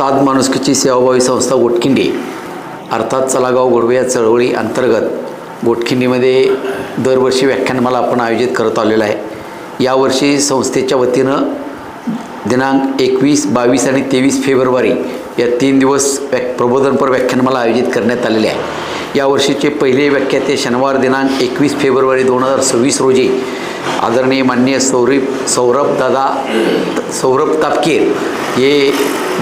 साध माणुसकीची सेवाभावी संस्था गोटखिंडी अर्थात चलागाव गोडवे या चळवळी अंतर्गत गोटखिंडीमध्ये दरवर्षी व्याख्यानमाला आपण आयोजित करत आलेलो आहे. यावर्षी संस्थेच्या वतीनं दिनांक एकवीस बावीस आणि तेवीस फेब्रुवारी या तीन दिवस व्या प्रबोधनपर व्याख्यानमाला आयोजित करण्यात आलेले आहे. यावर्षीचे पहिले व्याख्याते शनिवार दिनांक एकवीस फेब्रुवारी दोन हजार सव्वीस रोजी आदरणीय माननीय सौरभ सौरभ दादा सौरभ तापकीर हे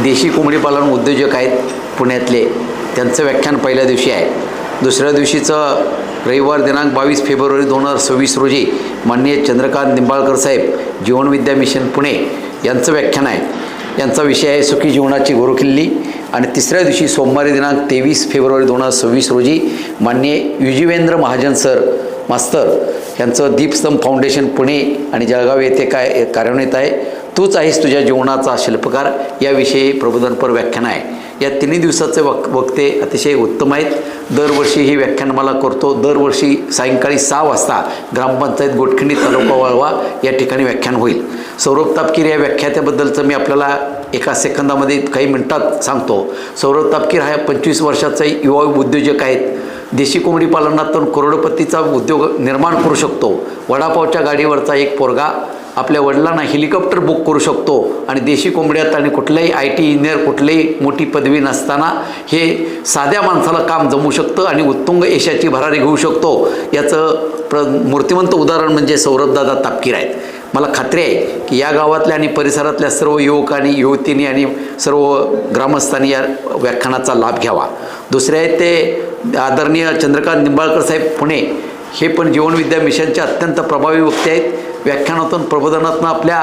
देशी कोंबडी पालन उद्योजक आहेत पुण्यातले. त्यांचं व्याख्यान पहिल्या दिवशी आहे. दुसऱ्या दिवशीचं रविवार दिनांक बावीस फेब्रुवारी दोन हजार सव्वीस रोजी माननीय चंद्रकांत निंबाळकर साहेब जीवनविद्या मिशन पुणे यांचं व्याख्यान आहे. यांचा विषय आहे सुखी जीवनाची गुरुकिल्ली आणि तिसऱ्या दिवशी सोमवारी दिनांक तेवीस फेब्रुवारी दोन हजार सव्वीस रोजी माननीय युजीवेंद्र महाजन सर मास्तर यांचं दीपस्तंभ फाउंडेशन पुणे आणि जळगाव येथे काय कार्यान्वित आहे. तूच आहेस तुझ्या जीवनाचा शिल्पकार. याविषयी प्रबोधनपर व्याख्यान आहे. या तिन्ही दिवसाचे वक वक्ते अतिशय उत्तम आहेत. दरवर्षी ही व्याख्यान मला करतो. दरवर्षी सायंकाळी सहा वाजता ग्रामपंचायत गोटखिंडी तालुका वाळवा या ठिकाणी व्याख्यान होईल. सौरभ तापकीर या व्याख्यात्याबद्दलचं मी आपल्याला एका सेकंदामध्ये काही मिनटात सांगतो. सौरभ तापकीर हा पंचवीस वर्षाचा युवा उद्योजक आहेत. देशी कोंबडी पालनातून करोडपतीचा उद्योग निर्माण करू शकतो. वडापावच्या गाडीवरचा एक पोरगा आपल्या वडिलांना हेलिकॉप्टर बुक करू शकतो. आणि देशी कोंबड्यात आणि कुठल्याही आय टी इंजिनियर कुठल्याही मोठी पदवी नसताना हे साध्या माणसाला काम जमू शकतं आणि उत्तुंग यशाची भरारी घेऊ शकतो. याचं प्र मूर्तिमंत उदाहरण म्हणजे सौरभदादा तापकीर आहेत. मला खात्री आहे की या गावातल्या आणि परिसरातल्या सर्व युवकांनी युवतींनी आणि सर्व ग्रामस्थांनी या व्याख्यानाचा लाभ घ्यावा. दुसरे आहेत ते आदरणीय चंद्रकांत निंबाळकर साहेब पुणे. हे पण जीवनविद्या मिशनचे अत्यंत प्रभावी वक्ते आहेत. व्याख्यानातून प्रबोधनातून आपल्या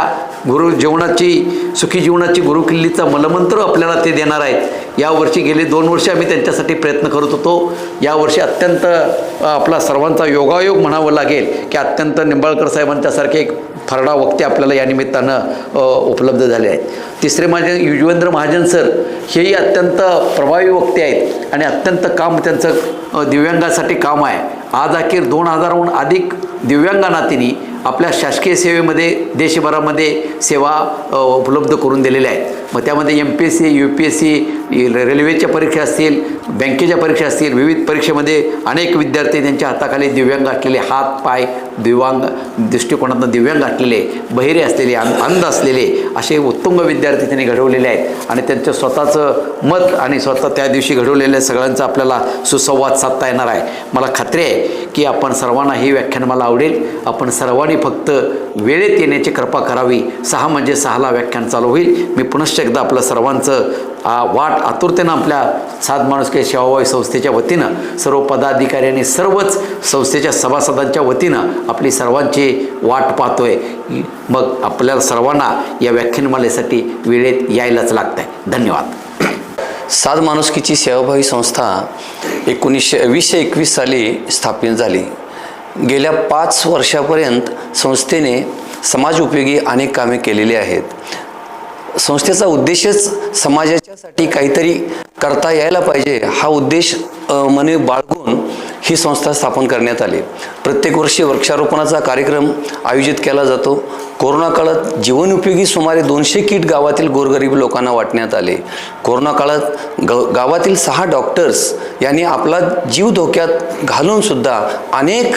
गुरु जीवनाची सुखी जीवनाची गुरुकिल्लीचा मलमंत्र आपल्याला ते देणार आहेत. यावर्षी गेले दोन वर्ष आम्ही त्यांच्यासाठी प्रयत्न करत होतो. यावर्षी अत्यंत आपला सर्वांचा योगायोग म्हणावं लागेल की अत्यंत निंबाळकर साहेबांच्यासारखे एक फरडा वक्ते आपल्याला या निमित्तानं उपलब्ध झाले आहेत. तिसरे माझे युजवेंद्र महाजन सर हेही अत्यंत प्रभावी वक्ते आहेत आणि अत्यंत काम त्यांचं दिव्यांगासाठी काम आहे. आज अखेर दोन हजारहून अधिक दिव्यांग नातींनी आपल्या शासकीय सेवेमध्ये देशभरामध्ये सेवा उपलब्ध करून दिलेल्या आहेत. मग त्यामध्ये M P S C U P S C रेल्वेच्या परीक्षा असतील बँकेच्या परीक्षा असतील विविध परीक्षेमध्ये अनेक विद्यार्थी त्यांच्या हाताखाली दिव्यांग असलेले हात पाय दिव्यांग दृष्टिकोनातून दिव्यांग असलेले बहिरे असलेले अं अंध असलेले असे उत्तुंग विद्यार्थी त्यांनी घडवलेले आहेत. आणि त्यांचं स्वतःचं मत आणि स्वतः त्या दिवशी घडवलेल्या सगळ्यांचा आपल्याला सुसंवाद साधता येणार आहे. मला खात्री आहे की आपण सर्वांना ही व्याख्यान मला आवडेल. आपण सर्वांनी फक्त वेळेत येण्याची कृपा करावी. सहा म्हणजे सहाला व्याख्यान चालू होईल. मी पुनश्च एकदा आपलं सर्वांचं आ, वाट आतुरतेनं आपल्या सात माणुसके सेवाभावी संस्थेच्या वतीनं सर्व पदाधिकारी आणि सर्वच संस्थेच्या सभासदांच्या वतीनं आपली सर्वांची वाट पाहतोय. मग आपल्याला सर्वांना या व्याख्यानमालेसाठी वेळेत यायलाच लागतं आहे धन्यवाद. साध माणुसकीची सेवाभावी संस्था एकोणीसशे वीसशे एकवीस साली स्थापित झाली. गेल्या पाच वर्षापर्यंत संस्थेने समाज उपयोगी अनेक कामे केलेली आहेत. संस्थेचा उद्देशच समाजाच्यासाठी काहीतरी करता यायला पाहिजे. हा उद्देश मने बाळगून ही संस्था स्थापन करण्यात आली. प्रत्येक वर्षी वृक्षारोपणाचा कार्यक्रम आयोजित केला जातो. कोरोना काळात जीवनोपयोगी सुमारे दोनशे किट गावातील गोरगरीब लोकांना वाटण्यात आले. कोरोना काळात ग गावातील सहा डॉक्टर्स यांनी आपला जीव धोक्यात घालूनसुद्धा अनेक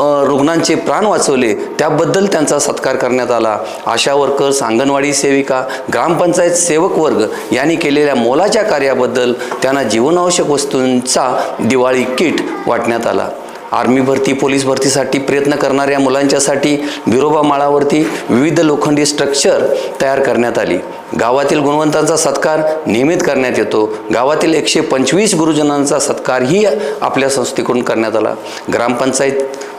रुग्णांचे प्राण वाचवले त्याबद्दल त्यांचा सत्कार करण्यात आला. आशा वर्कर्स अंगणवाडी सेविका ग्रामपंचायत सेवक वर्ग यांनी केलेल्या मोलाच्या कार्याबद्दल त्यांना जीवनावश्यक वस्तूंचा दिवाळी किट वाटण्यात आला. आर्मी भरती पोलीस भरतीसाठी प्रयत्न करणाऱ्या मुलांच्यासाठी बिरोबा माळावरती विविध लोखंडी स्ट्रक्चर तयार करण्यात आली. गावातील गुणवंतांचा सत्कार नियमित करण्यात येतो. गावातील एकशे पंचवीस गुरुजनांचा सत्कारही आपल्या संस्थेकडून करण्यात आला. ग्रामपंचायत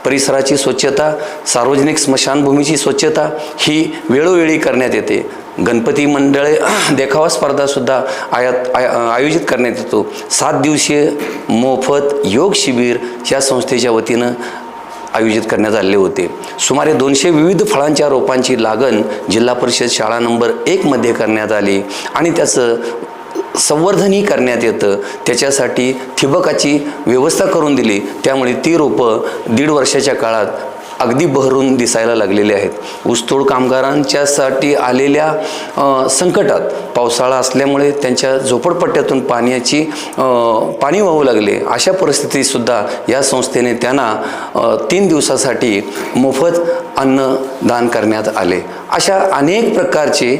परिसराची स्वच्छता सार्वजनिक स्मशानभूमीची स्वच्छता ही वेळोवेळी करण्यात येते. गणपती मंडळे देखावा स्पर्धासुद्धा आयात आय आयोजित करण्यात येतो. सात दिवसीय मोफत योग शिबिर या संस्थेच्या वतीनं आयोजित करण्यात आलेले होते. सुमारे दोनशे विविध फळांच्या रोपांची लागण जिल्हा परिषद शाळा नंबर एकमध्ये करण्यात आली आणि त्याचं संवर्धनही करण्यात येतं. त्याच्यासाठी ठिबकाची व्यवस्था करून दिली. त्यामुळे ती रोपं दीड वर्षाच्या काळात अगदी बहरून दिसायला लागलेले आहेत. ऊसतोड कामगारांच्यासाठी आलेल्या संकटात पावसाळा असल्यामुळे त्यांच्या झोपडपट्ट्यातून पाण्याची पाणी वाहू लागले. अशा परिस्थितीतसुद्धा या संस्थेने त्यांना तीन दिवसासाठी मोफत अन्नदान करण्यात आले. अशा अनेक प्रकारचे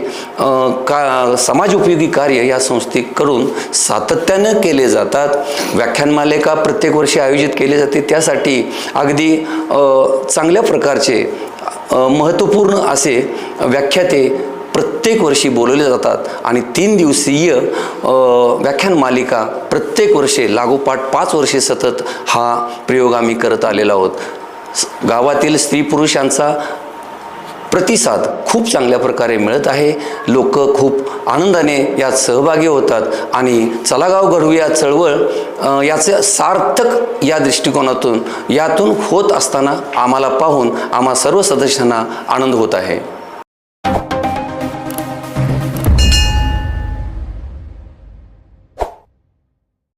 का समाज उपयोगी कार्य या संस्थेकडून सातत्यानं केले जातात. व्याख्यानमालिका प्रत्येक वर्षी आयोजित केले जाते. त्यासाठी अगदी चांगल्या प्रकारचे महत्त्वपूर्ण असे व्याख्याते प्रत्येक वर्षी बोलवले जातात. आणि तीन दिवसीय व्याख्यान मालिका प्रत्येक वर्षी लागोपाठ पाच वर्षे सतत हा प्रयोग आम्ही करत आलेलो आहोत. गावातील स्त्री पुरुषांचा प्रतिसाद खूप चांगल्या प्रकारे मिळत आहे. लोक खूप आनंदाने यात सहभागी होतात. आणि चलागाव घडवूया चळवळ याचं सार्थक या दृष्टिकोनातून यातून होत असताना आम्हाला पाहून आम्हा सर्व सदस्यांना आनंद होत आहे.